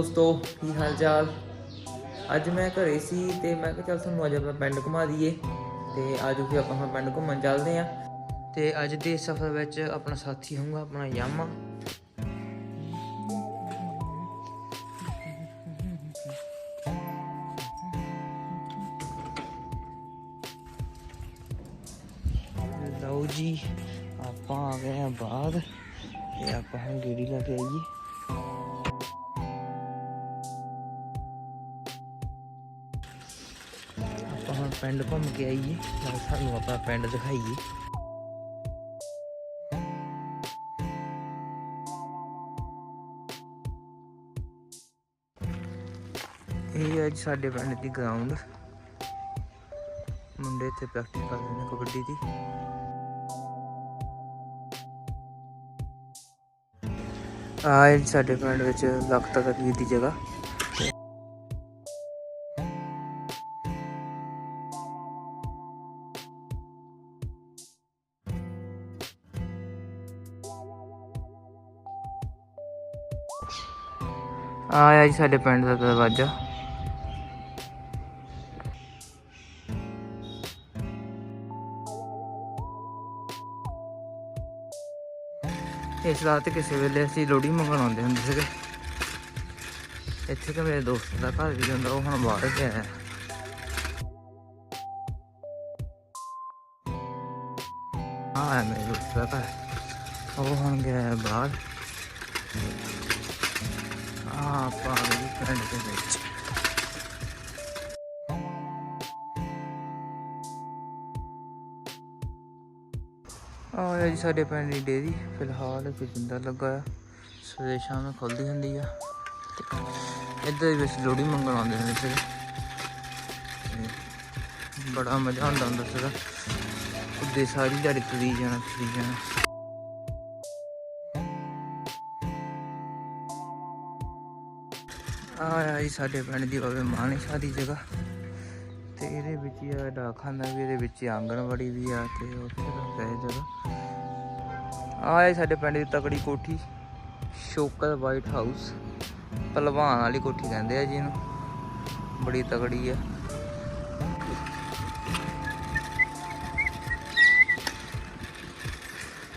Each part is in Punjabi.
ਦੋਸਤੋ, ਕੀ ਹਾਲ ਚਾਲ ਅੱਜ ਮੈਂ ਘਰੇ ਸੀ ਤੇ ਮੈਂ ਕਿਹਾ ਚੱਲ ਤੁਹਾਨੂੰ ਅੱਜ ਆਪਾਂ ਪਿੰਡ ਘੁਮਾ ਦਈਏ ਤੇ ਅੱਜ ਵੀ ਆਪਾਂ ਹੁਣ ਪਿੰਡ ਘੁੰਮਣ ਚੱਲਦੇ ਆਂ। ਤੇ ਅੱਜ ਦੇ ਸਫ਼ਰ ਵਿੱਚ ਆਪਣਾ ਸਾਥੀ ਹੋਊਗਾ, ਆਪਣਾ ਯਾਮਾ। ਲਓ ਜੀ, ਆਪਾਂ ਆ ਗਏ ਆ ਬਾਹਰ ਤੇ ਆਪਾਂ ਹੁਣ ਗੇੜੀ ਲਾ ਕੇ ਆਈਏ। ਆਪਾਂ ਹੁਣ ਪਿੰਡ ਘੁੰਮ ਕੇ ਆਈਏ, ਨਾਲ ਸਾਨੂੰ ਆਪਾਂ ਪਿੰਡ ਦਿਖਾਈਏ। ਇਹ ਅੱਜ ਸਾਡੇ ਪਿੰਡ ਦੀ ਗਰਾਊਂਡ ਮੁੰਡੇ ਇੱਥੇ ਪ੍ਰੈਕਟਿਸ ਕਰਦੇ ਨੇ ਕਬੱਡੀ ਦੀ। ਆ ਸਾਡੇ ਪਿੰਡ ਵਿੱਚ ਲੱਖ ਤੱਕ ਦੀ ਜਗ੍ਹਾ। ਆਇਆ ਜੀ ਸਾਡੇ ਪਿੰਡ ਦਾ ਦਰਵਾਜ਼ਾ। ਇਸ ਰਾਤ ਕਿਸੇ ਵੇਲੇ ਅਸੀਂ ਲੋੜੀ ਮੰਗਣ ਆਉਂਦੇ ਹੁੰਦੇ ਸੀਗੇ। ਇੱਥੇ ਤਾਂ ਮੇਰੇ ਦੋਸਤ ਦਾ ਘਰ ਵੀ ਜਾਂਦਾ, ਉਹ ਹੁਣ ਬਾਹਰ ਗਿਆ ਹੈ। ਆ ਮੇਰੇ ਦੋਸਤ ਦਾ ਘਰ, ਉਹ ਹੁਣ ਗਿਆ ਬਾਹਰ। ਆ ਆਪਾਂ ਆ ਗਏ ਦੇ ਵਿੱਚ ਆ ਜੀ ਸਾਡੇ ਪਿੰਡ ਦੀ ਡੇਰੀ ਫਿਲਹਾਲ ਕੋਈ ਜਿੰਦਾ ਲੱਗਾ ਆ ਸਵੇਰੇ ਸ਼ਾਮ ਨੂੰ ਖੁੱਲਦੀ ਹੁੰਦੀ ਆ ਇੱਧਰ ਵਿੱਚ ਅਸੀਂ ਲੋੜੀ ਮੰਗਣ ਆਉਂਦੇ ਹੁੰਦੇ ਸੀ ਬੜਾ ਮਜ਼ਾ ਆਉਂਦਾ ਹੁੰਦਾ ਸੀਗਾ ਉੱਦੇ ਸਾਰੀ ਦਿਹਾੜੀ ਤੁਰੀ ਜਾਣਾ ਤੁਰੀ ਜਾਣਾ ਆਹ ਜੀ ਸਾਡੇ ਪਿੰਡ ਦੀ ਬਾਬੇ ਮਾਣੇ ਸ਼ਾਹ ਦੀ ਜਗ੍ਹਾ। ਤੇ ਇਹਦੇ ਵਿੱਚ ਹੀ ਆ ਡਾਕਖਾਨਾ ਵੀ, ਇਹਦੇ ਵਿੱਚ ਆਂਗਣਵਾੜੀ ਵੀ ਆ, ਤੇ ਉੱਥੇ ਰੱਖਿਆ ਹੈ ਜਗ੍ਹਾ। ਆ ਹੈ ਸਾਡੇ ਪਿੰਡ ਦੀ ਤਕੜੀ ਕੋਠੀ ਸ਼ੋਕਰ ਵਾਈਟ ਹਾਊਸ। ਪਹਿਲਵਾਨ ਵਾਲੀ ਕੋਠੀ ਕਹਿੰਦੇ ਆ ਜੀ ਇਹਨੂੰ। ਬੜੀ ਤਕੜੀ ਆ।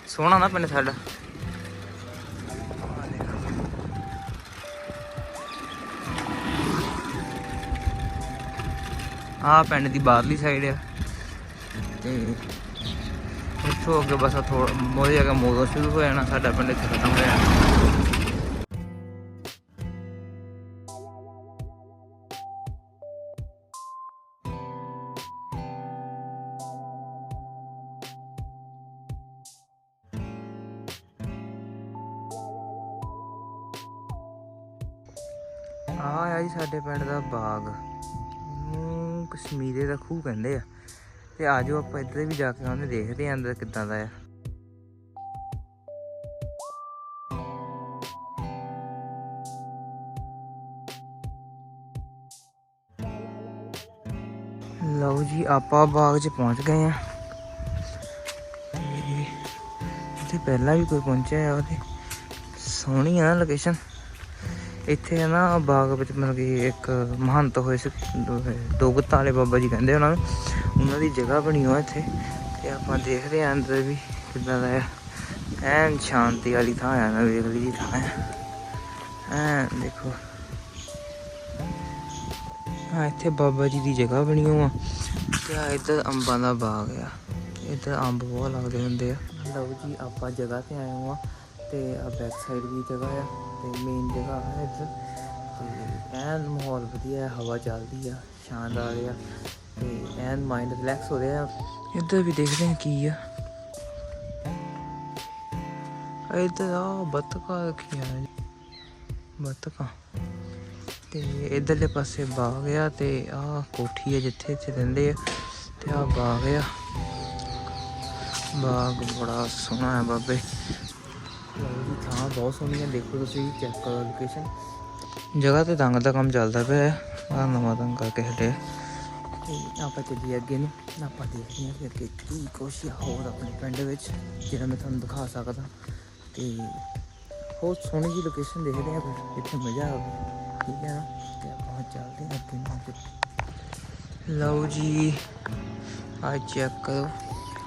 ਸੋਹਣਾ ਨਾ ਪਿੰਡ ਸਾਡਾ। ਆਹ ਪਿੰਡ ਦੀ ਬਾਹਰਲੀ ਸਾਈਡ ਆ। ਤੇ ਇੱਥੋਂ ਅੱਗੇ ਬਸ ਥੋੜਾ ਮੋਰੇ ਜਗ੍ਹਾ ਮੋਦੋਂ ਸ਼ੁਰੂ ਹੋ ਜਾਣਾ, ਸਾਡਾ ਪਿੰਡ ਇੱਥੇ ਖਤਮ ਹੋ ਜਾਣਾ। ਆ ਆ ਜੀ ਸਾਡੇ ਪਿੰਡ ਦਾ ਬਾਗ। ਕਸ਼ਮੀਰੇ ਦਾ ਖੂਹ ਕਹਿੰਦੇ ਆ। ਤੇ ਆਜੋ ਆਪਾਂ ਇੱਧਰ ਵੀ ਜਾ ਕੇ ਉਹਨੇ ਦੇਖਦੇ ਆਂ ਅੰਦਰ ਕਿੱਦਾਂ ਦਾ ਆ। ਲਓ ਜੀ, ਆਪਾਂ ਬਾਗ 'ਚ ਪਹੁੰਚ ਗਏ ਆ। ਤੇ ਪਹਿਲਾਂ ਵੀ ਕੋਈ ਪਹੁੰਚਿਆ ਆ ਉਹਦੇ। ਸੋਹਣੀ ਆ ਲੋਕੇਸ਼ਨ ਇੱਥੇ ਹੈ ਨਾ ਬਾਗ ਵਿੱਚ ਮਤਲਬ ਕਿ ਇੱਕ ਮਹੰਤ ਹੋਏ ਸੀ ਦੋ ਗੁੱਤਾਂ ਵਾਲੇ ਬਾਬਾ ਜੀ ਕਹਿੰਦੇ ਉਹਨਾਂ ਨੂੰ। ਉਹਨਾਂ ਦੀ ਜਗ੍ਹਾ ਬਣੀ ਹੋਈ ਇੱਥੇ, ਤੇ ਆਪਾਂ ਦੇਖਦੇ ਆਂ ਅੰਦਰ ਵੀ ਕਿੱਦਾਂ ਦਾ ਆ। ਐਨ ਸ਼ਾਂਤੀ ਵਾਲੀ ਥਾਂ ਆ ਨਾ ਵੇਖ ਲਈ ਥਾਂ ਆ। ਦੇਖੋ। ਹਾਂ ਇੱਥੇ ਬਾਬਾ ਜੀ ਦੀ ਜਗ੍ਹਾ ਬਣੀ ਹੋਈ ਤੇ ਆ ਇੱਧਰ ਅੰਬਾਂ ਦਾ ਬਾਗ ਆ। ਇੱਧਰ ਅੰਬ ਬਹੁਤ ਲੱਗਦੇ ਹੁੰਦੇ ਆ। ਲਓ ਜੀ, ਆਪਾਂ ਜਗ੍ਹਾ ਤੇ ਆਏ ਹਾਂ ਤੇ ਆ ਬੈਕ ਸਾਈਡ ਵੀ ਜਗ੍ਹਾ ਆ ਤੇ ਮੇਨ ਜਗ੍ਹਾ ਹੈ ਇੱਧਰ। ਤੇ ਐਨ ਮਾਹੌਲ ਵਧੀਆ ਹਵਾ ਚੱਲਦੀ ਆ, ਸ਼ਾਨਦਾਰ ਆ। ਤੇ ਐਨ ਮਾਈਂਡ ਰਿਲੈਕਸ ਹੋ ਰਿਹਾ ਇੱਧਰ ਵੀ ਦੇਖਦੇ ਹਾਂ ਕੀ ਆ। ਇੱਧਰ ਆ ਬੱਤਕਾਂ ਰੱਖੀਆਂ ਨੇ। ਬੱਤਕਾਂ। ਤੇ ਇਧਰਲੇ ਪਾਸੇ ਬਾਗ ਆ ਤੇ ਆ ਕੋਠੀ ਆ ਜਿੱਥੇ ਇੱਥੇ ਰਹਿੰਦੇ ਆ। ਤੇ ਆ ਬਾਗ ਆ। ਬਾਗ ਬੜਾ ਸੋਹਣਾ ਹੈ ਬਾਬੇ। ਲਓ ਜੀ ਥਾਂ ਬਹੁਤ ਸੋਹਣੀ ਹੈ ਦੇਖੋ ਤੁਸੀਂ ਚੈੱਕ ਕਰੋ ਲੋਕੇਸ਼ਨ ਜਗ੍ਹਾ ਤੇ ਦੰਗ ਦਾ ਕੰਮ ਚੱਲਦਾ ਪਿਆ ਹੈ। ਆ ਨਵਾਂ ਦੰਗ ਕਰਕੇ ਹਟਿਆ ਆਪਾਂ ਚੱਲੀਏ ਅੱਗੇ ਨੂੰ ਆਪਾਂ ਦੇਖਦੇ ਹਾਂ ਅੱਗੇ ਕੀ ਕੁਛ ਹੋਰ ਆਪਣੇ ਪਿੰਡ ਵਿੱਚ ਜਿਹੜਾ ਮੈਂ ਤੁਹਾਨੂੰ ਦਿਖਾ ਸਕਦਾ। ਤੇ ਬਹੁਤ ਸੋਹਣੀ ਜੀ ਲੋਕੇਸ਼ਨ ਦੇਖਦੇ ਆ ਫਿਰ ਇੱਥੇ ਮਜ਼ਾ ਆਵੇ ਠੀਕ ਹੈ ਨਾ? ਤੇ ਆਪਾਂ ਚੱਲਦੇ ਹਾਂ ਅੱਗੇ ਨੂੰ। ਲਓ ਜੀ ਆ ਚੈੱਕ ਕਰੋ।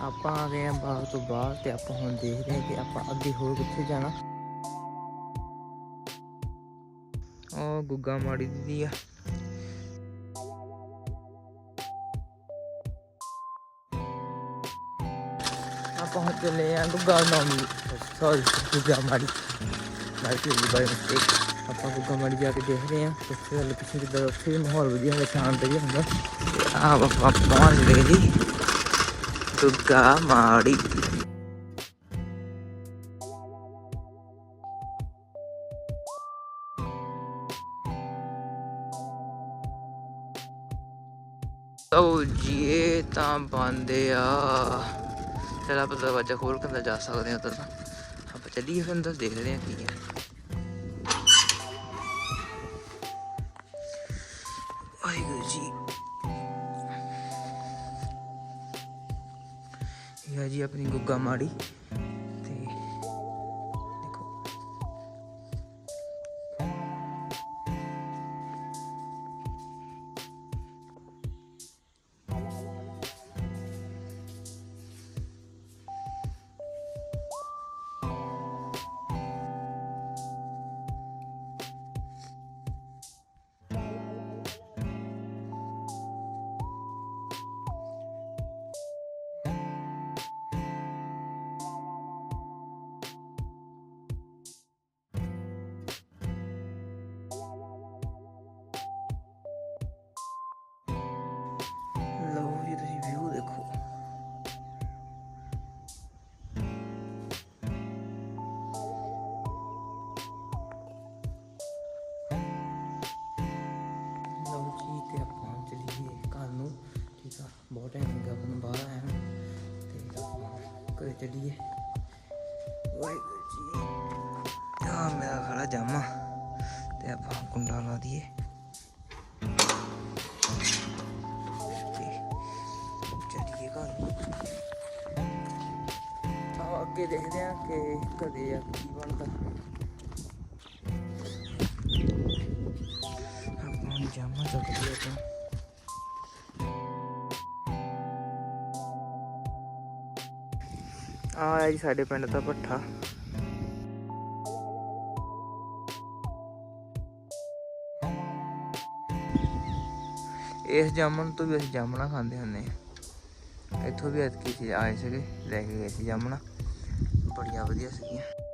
ਆਪਾਂ ਆ ਗਏ ਆ ਬਾਗ ਤੋਂ ਬਾਹਰ ਤੇ ਆਪਾਂ ਹੁਣ ਦੇਖਦੇ ਹਾਂ ਕਿ ਆਪਾਂ ਅੱਗੇ ਹੋਰ ਕਿੱਥੇ ਜਾਣਾ। ਉਹ ਗੁੱਗਾ ਮਾੜੀ ਦੀ ਆ। ਆਪਾਂ ਹੁਣ ਚੱਲੇ ਆ ਗੁੱਗਾ ਮਾੜੀ ਸੌਰੀ ਗੁੱਗਾ ਮਾੜੀ। ਮਾੜੀ ਤੇ ਬਾਈ ਮਿਸਟੇਕ ਆਪਾਂ ਗੁੱਗਾ ਮਾੜੀ ਜਾ ਕੇ ਦੇਖਦੇ ਆ ਉੱਥੇ ਵਾਲੇ ਪਿੱਛੇ ਕਿੱਦਾਂ ਉੱਥੇ ਵੀ ਮਾਹੌਲ ਵਧੀਆ ਹੁੰਦਾ ਸ਼ਾਂਤ ਜਿਹਾ ਹੁੰਦਾ। ਆ ਆਪਾਂ ਪਹੁੰਚ ਗਏ ਜੀ। ਗੁੱਗਾ ਮਾੜੀ ਉਹ ਜੀ ਇਹ ਤਾਂ ਬੰਦੇ ਆ ਚਲ ਆਪਾਂ ਦਰਵਾਜ਼ਾ ਖੋਲ ਕੇ ਅੰਦਰ ਜਾ ਸਕਦੇ ਹਾਂ ਤਾਂ ਆਪਾਂ ਚੱਲੀਏ ਫਿਰ ਅੰਦਰ ਦੇਖਦੇ ਹਾਂ ਕੀ ਹੈ ਜੀ ਆਪਣੀ ਗੁੱਗਾ ਮਾੜੀ। ਚਲੀਏ ਵਾਹਿਗੁਰੂ ਜੀ ਆ ਮੇਰਾ ਖੜਾ ਜਾਮਾ ਤੇ ਆਪਾਂ ਕੁੰਡਾ ਲਾ ਦਈਏ। ਚਲੀਏ ਘਰ। ਨੂੰ ਅੱਗੇ ਦੇਖਦੇ ਆ ਕਿ ਕਦੇ ਆ ਕੀ ਬਣਦਾ। ਆਪਾਂ ਜਾਮਾ ਚੱਕ ਲਿਆ ਤਾਂ ਆ ਆਇਆ ਜੀ ਸਾਡੇ ਪਿੰਡ ਦਾ ਭੱਠਾ। ਇਸ ਜਾਮਣ ਤੋਂ ਵੀ ਅਸੀਂ ਜਾਮਣਾ ਖਾਂਦੇ ਹੁੰਦੇ ਆ ਇੱਥੋਂ ਵੀ ਐਤਕੀ ਚੀਜ਼ ਆਏ ਸੀਗੇ, ਲੈ ਕੇ ਗਏ ਸੀ ਜਾਮਣਾ। ਬੜੀਆਂ ਵਧੀਆ ਸੀਗੀਆਂ।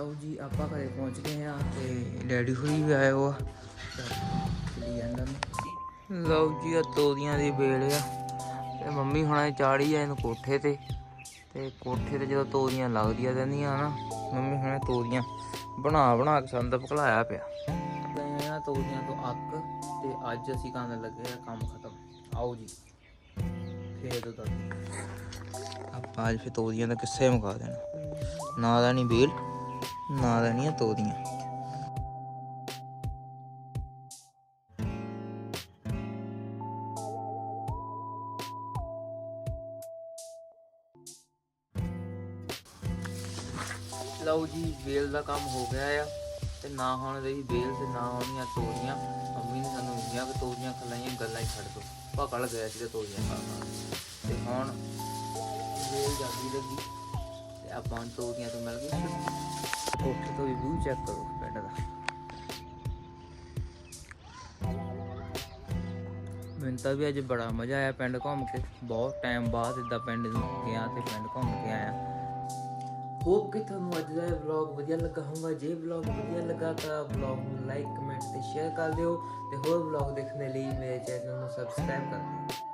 ਲਓ ਜੀ, ਆਪਾਂ ਘਰੇ ਪਹੁੰਚ ਗਏ ਆ ਤੇ ਡੈਡੀ ਹੋਈ ਵੀ ਆਏ ਉਹ ਚਲੀ ਜਾਂਦਾ ਲਓ ਜੀ ਆ ਤੋਰੀਆਂ ਦੀ ਵੇਲ ਆ। ਤੇ ਮੰਮੀ ਹੁਣਾਂ ਚਾੜੀ ਆ ਇਹਨੂੰ ਕੋਠੇ ਤੇ। ਤੇ ਕੋਠੇ ਤੇ ਜਦੋਂ ਤੋਰੀਆਂ ਲੱਗਦੀਆਂ ਰਹਿੰਦੀਆਂ ਨਾ, ਮੰਮੀ ਹੁਣਾਂ ਤੋਰੀਆਂ ਬਣਾ ਬਣਾ ਕੇ ਸੰਦ ਭਖਲਾਇਆ ਪਿਆ। ਆ ਤੋਰੀਆਂ ਤੋਂ ਅੱਕ ਤੇ ਅੱਜ ਅਸੀਂ ਕਰਨ ਲੱਗੇ ਆ ਕੰਮ ਖਤਮ। ਆਓ ਜੀ, ਫੇਰ ਤੋਂ ਆਪਾਂ ਅੱਜ ਫੇ ਤੋਰੀਆਂ ਦਾ ਕਿੱਸੇ ਮੁਕਾ ਦੇਣਾ। ਨਾ ਦਾ ਨਹੀਂ ਬੇਲ। ਨਾ ਲੈਣੀਆਂ ਤੋਰੀਆਂ ਲਓ ਜੀ, ਵੇਲ ਦਾ ਕੰਮ ਹੋ ਗਿਆ ਆ, ਤੇ ਨਾ ਹੁਣ ਰਹੀ ਵੇਲ ਤੇ ਨਾ ਹੋਣੀਆਂ ਤੋਰੀਆਂ। ਮੰਮੀ ਨੇ ਸਾਨੂੰ ਇੰਨੀਆਂ ਕਿ ਤੋਰੀਆਂ ਖਲਾਈਆਂ, ਗੱਲਾਂ ਹੀ ਛੱਡ ਦੋ। ਪਕੜ ਗਿਆ ਸੀ ਤੇ ਤੋਰੀਆਂ ਖਾ ਖਾ ਤੇ ਹੁਣ ਵੇਲ ਜਾਂਦੀ ਲੱਗੀ, ਤੇ ਆਪਾਂ ਤੋਰੀਆਂ ਤੋਂ ਮਿਲ ਗਈ ਕੋਠੇ ਤੋਂ ਵਿਊ ਚੈੱਕ ਕਰੋ, ਪਿੰਡ ਦਾ। ਮੈਨੂੰ ਤਾਂ ਵੀ ਅੱਜ ਬੜਾ ਮਜ਼ਾ ਆਇਆ ਪਿੰਡ ਘੁੰਮ ਕੇ। ਬਹੁਤ ਟਾਈਮ ਬਾਅਦ ਇਦਾਂ ਪਿੰਡ ਗਿਆ ਤੇ ਪਿੰਡ ਘੁੰਮ ਕੇ ਆਇਆ। ਹੋਪ ਕਿ ਤੁਹਾਨੂੰ ਅੱਜ ਦਾ ਵਲੌਗ ਵਧੀਆ ਲੱਗਾ ਹੋਊਗਾ। ਜੇ ਵਲੌਗ ਵਧੀਆ ਲੱਗਾ ਤਾਂ ਵਲੌਗ ਨੂੰ ਲਾਈਕ ਕਮੈਂਟ ਤੇ ਸ਼ੇਅਰ ਕਰ ਦਿਓ ਤੇ ਹੋਰ ਵਲੌਗ ਦੇਖਣ ਦੇ ਲਈ ਮੇਰੇ ਚੈਨਲ ਨੂੰ ਸਬਸਕ੍ਰਾਈਬ ਕਰ ਦਿਓ।